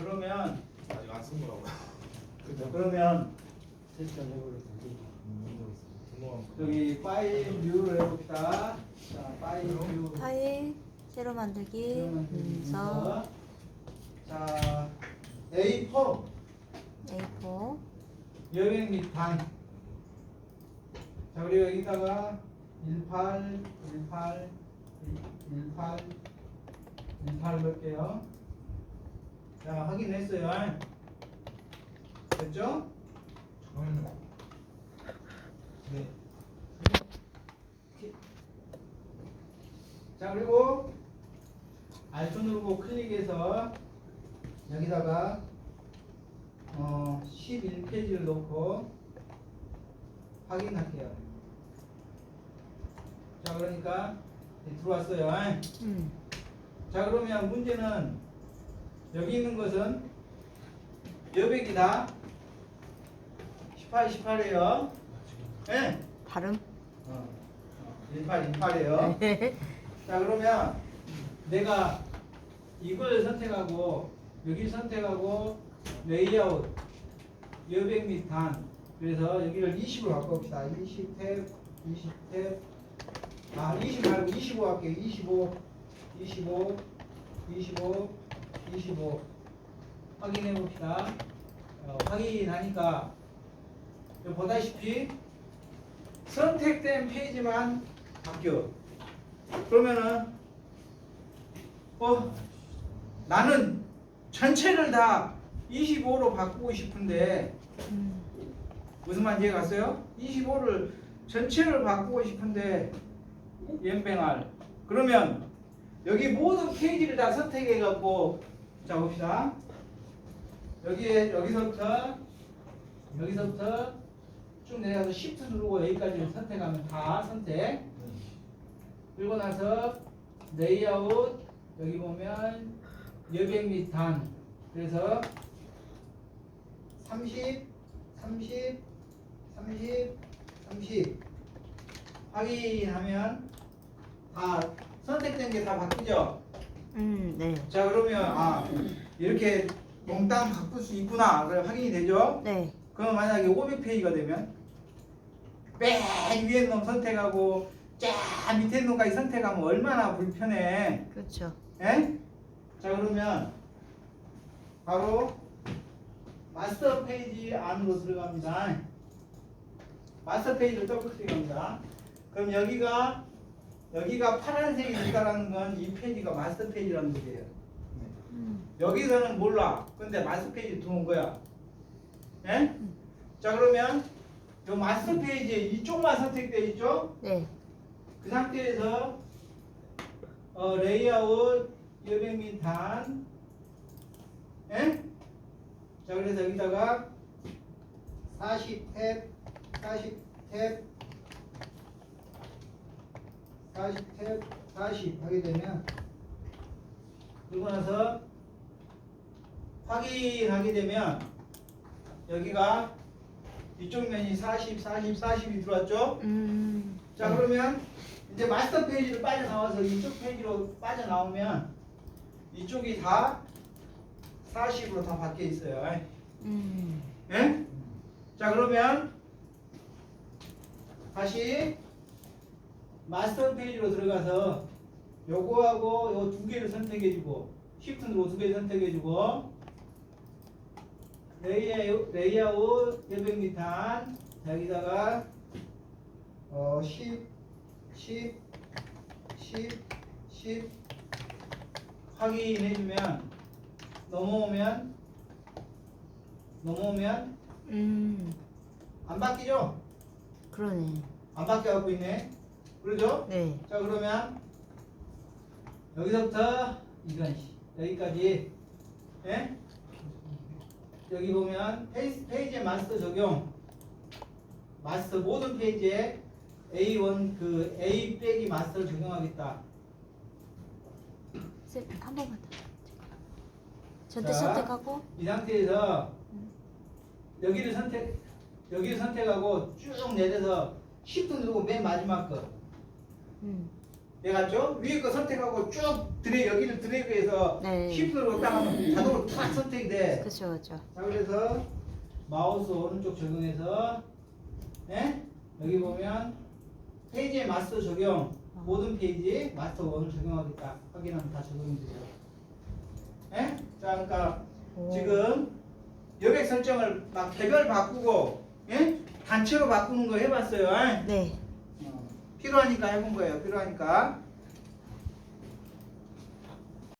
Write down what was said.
그러면 아직 안 쓴 거라고요. 그죠? 그러면 테스트 해보려고 분노한 거. 여기 파일 뷰를 해봅시다. 자, 파일 뷰. 파일 새로 만들기 그래서 문서 자 A4 A4 여행 및 단. 자 그리고 여기다가 18, 18, 18, 18 넣을게요. 자 확인했어요. 됐죠? 잠깐만요. 네. 자 그리고 알트 누르고 클릭해서 여기다가 어 11페이지를 넣고 확인할게요. 자 그러니까 네, 들어왔어요. 음. 자 그러면 문제는 여기 있는 것은 여백이다. 18, 18이에요. 예? 발음 어, 18, 18이에요. 자 그러면 내가 이걸 선택하고 여기 선택하고 레이아웃 여백 및 단. 그래서 여기를 20으로 바꿔봅시다. 20 탭, 20 탭. 아, 20 말고 25 할게요. 25, 25, 25, 25. 확인해 봅시다. 어, 확인하니까 보다시피 선택된 페이지만 바뀌어. 그러면은 어 나는 전체를 다 25로 바꾸고 싶은데 음. 무슨 말인지 이해 갔어요? 25를 전체를 바꾸고 싶은데 연뱅알 그러면 여기 모든 페이지를 다 선택해 갖고 자 봅시다. 여기에 여기서부터 여기서부터 쭉 내려가서 Shift 누르고 여기까지 선택하면 다 선택. 그리고 나서 레이아웃 여기 보면 여백 및 단. 그래서 30 30 30 30 확인하면 다 선택된 게 다 바뀌죠 음, 네. 자 그러면 아 이렇게 몽땅 바꿀 수 있구나 그래 확인이 되죠 네. 그럼 만약에 500페이지가 되면 맨 위에 놈 선택하고 쫙 밑에 놈까지 선택하면 얼마나 불편해 그렇죠. 예? 자 그러면 바로 마스터 페이지 안으로 들어갑니다. 마스터 페이지를 더블 클릭합니다. 그럼 여기가 여기가 파란색이 있다라는 건 이 페이지가 마스터 페이지라는 거예요. 음. 여기서는 몰라. 근데 마스터 페이지 들어온 거야. 예? 자 그러면 요 마스터 페이지에 이쪽만 선택되어 있죠? 네. 그 상태에서 어, 레이아웃 여백 및 단. 예? 자 그래서 여기다가 40탭 40탭 40탭 40 하게 되면 그러고 나서 확인하게 되면 여기가 이쪽 면이 40, 40, 40이 들어왔죠? 음. 자 그러면 이제 마스터 페이지로 빠져나와서 이쪽 페이지로 빠져나오면 이쪽이 다 40으로 다 바뀌어 있어요. 음. 예? 자 그러면 다시 마스터 페이지로 들어가서 요거하고 요 두 개를 선택해주고 쉬프트 누르고 두 개 선택해주고 레이아웃, 레이아웃 100m 단 여기다가 어 10, 10, 10, 10 확인해주면 넘어오면 넘어오면 음. 안 바뀌죠? 그러네. 안 바뀌어 갖고 있네. 그러죠? 네. 자 그러면 여기서부터 씨, 여기까지 예? 여기 보면 페이지, 페이지의 마스터 적용 마스터 모든 페이지에 A1 그 A 빼기 마스터를 적용하겠다. 쌤, 한 번만 더. 전체 자. 선택하고 이 상태에서 여기를 선택 여기를 선택하고 쭉 내려서 Shift 누르고 맨 마지막 거 음. 얘 같죠? 위에 거 선택하고 쭉 드래 여기를 드래그해서 네. 쉬프트로 딱 하면 자동으로 탁 선택이 돼. 그죠 그죠. 자 그래서 마우스 오른쪽 적용해서 예? 여기 보면 페이지에 마스터 적용 모든 페이지에 마스터 원을 적용하겠다 확인하면 다 적용이 돼요. 예? 자 그러니까 오. 지금 여백 설정을 막 개별 바꾸고 예? 단체로 바꾸는 거 해봤어요. 예? 네. 어, 필요하니까 해본 거예요. 필요하니까